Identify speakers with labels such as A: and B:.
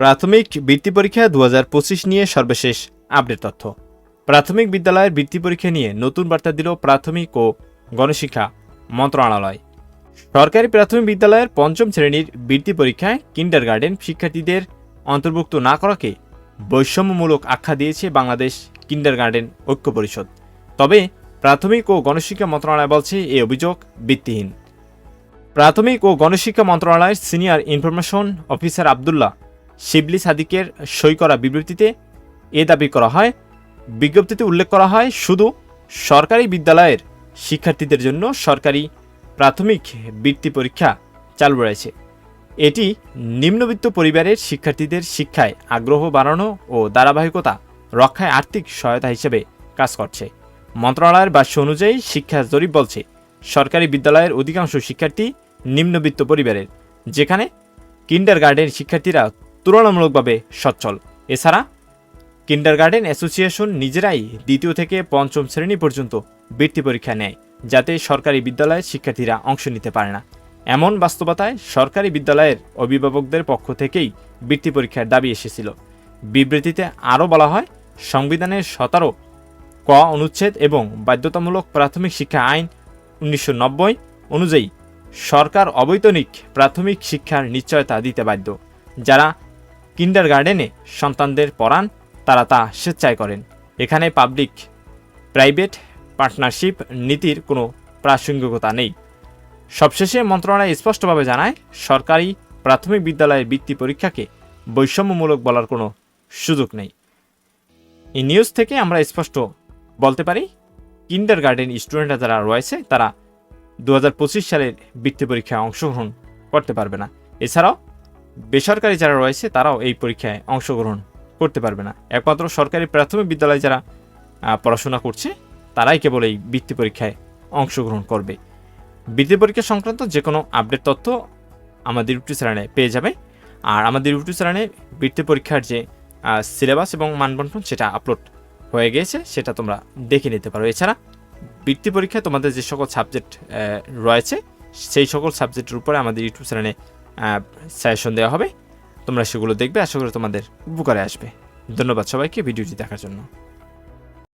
A: প্রাথমিক বৃত্তি পরীক্ষা দু হাজার পঁচিশ নিয়ে সর্বশেষ আপডেট তথ্য। প্রাথমিক বিদ্যালয়ের বৃত্তি পরীক্ষা নিয়ে নতুন বার্তা দিল প্রাথমিক ও গণশিক্ষা মন্ত্রণালয়। সরকারি প্রাথমিক বিদ্যালয়ের পঞ্চম শ্রেণির বৃত্তি পরীক্ষায় কিন্ডার গার্ডেন শিক্ষার্থীদের অন্তর্ভুক্ত না করাকে বৈষম্যমূলক আখ্যা দিয়েছে বাংলাদেশ কিন্ডার গার্ডেন ঐক্য পরিষদ। তবে প্রাথমিক ও গণশিক্ষা মন্ত্রণালয় বলছে এই অভিযোগ ভিত্তিহীন। প্রাথমিক ও গণশিক্ষা মন্ত্রণালয়ের senior information officer Abdullah Shibli সাদিকের সই করা বিবৃতিতে এ দাবি করা হয়, বিজ্ঞপ্তিতে উল্লেখ করা হয়, শুধু সরকারি বিদ্যালয়ের শিক্ষার্থীদের জন্য সরকারি প্রাথমিক বৃত্তি পরীক্ষা চালু রয়েছে। এটি নিম্নবিত্ত পরিবারের শিক্ষার্থীদের শিক্ষায় আগ্রহ বাড়ানো ও ধারাবাহিকতা রক্ষায় আর্থিক সহায়তা হিসেবে কাজ করছে। মন্ত্রণালয়ের ভাষ্য অনুযায়ী শিক্ষা জরিপ বলছে, সরকারি বিদ্যালয়ের অধিকাংশ শিক্ষার্থী নিম্নবিত্ত পরিবারের, যেখানে কিন্ডার গার্ডেন শিক্ষার্থীরা তুলনামূলকভাবে সচ্ছল। এছাড়া কিন্ডার গার্ডেন অ্যাসোসিয়েশন নিজেরাই দ্বিতীয় থেকে পঞ্চম শ্রেণি পর্যন্ত বৃত্তি পরীক্ষা নেয়, যাতে সরকারি বিদ্যালয়ের শিক্ষার্থীরা অংশ নিতে পারে না। এমন বাস্তবতায় সরকারি বিদ্যালয়ের অভিভাবকদের পক্ষ থেকেই বৃত্তি পরীক্ষার দাবি এসেছিল। বিবৃতিতে আরও বলা হয় সংবিধানের সতেরো ক অনুচ্ছেদ এবং বাধ্যতামূলক প্রাথমিক শিক্ষা আইন উনিশশো নব্বই অনুযায়ী সরকার অবৈতনিক প্রাথমিক শিক্ষার নিশ্চয়তা দিতে বাধ্য, যারা কিন্ডার গার্ডেনে সন্তানদের পড়ান, তারা তা স্বেচ্ছায় করেন। এখানে পাবলিক, প্রাইভেট পার্টনারশিপ নীতির কোনো প্রাসঙ্গিকতা নেই। সবশেষে মন্ত্রণালয় স্পষ্টভাবে জানায়, সরকারি প্রাথমিক বিদ্যালয়ের বৃত্তি পরীক্ষাকে বৈষম্যমূলক বলার কোনো সুযোগ নেই। এই নিউজ থেকে আমরা স্পষ্ট বলতে পারি কিন্ডার গার্ডেন স্টুডেন্টরা যারা রয়েছে, তারা দু হাজার পঁচিশ সালের বৃত্তি পরীক্ষায় অংশগ্রহণ করতে পারবে না। এছাড়াও বেসরকারি যারা রয়েছে, তারাও এই পরীক্ষায় অংশগ্রহণ করতে পারবে না। একমাত্র সরকারি প্রাথমিক বিদ্যালয়ে যারা পড়াশোনা করছে, তারাই কেবল এই বৃত্তি পরীক্ষায় অংশগ্রহণ করবে। বৃত্তি পরীক্ষা সংক্রান্ত যে কোনো আপডেট তথ্য আমাদের ইউটিউব চ্যানেলে পেয়ে যাবে। আর আমাদের ইউটিউব চ্যানেলে বৃত্তি পরীক্ষার যে সিলেবাস এবং মানবন্টন সেটা আপলোড হয়ে গিয়েছে, সেটা তোমরা দেখে নিতে পারো। এছাড়া বৃত্তি পরীক্ষায় তোমাদের যে সকল সাবজেক্ট রয়েছে, সেই সকল সাবজেক্টের উপরে আমাদের ইউটিউব চ্যানেলে সাজেশন দেওয়া হবে। তোমরা সেগুলো দেখবে, আশা করি তোমাদের উপকারে আসবে। ধন্যবাদ সবাইকে, ভিডিওটি দেখার জন্য।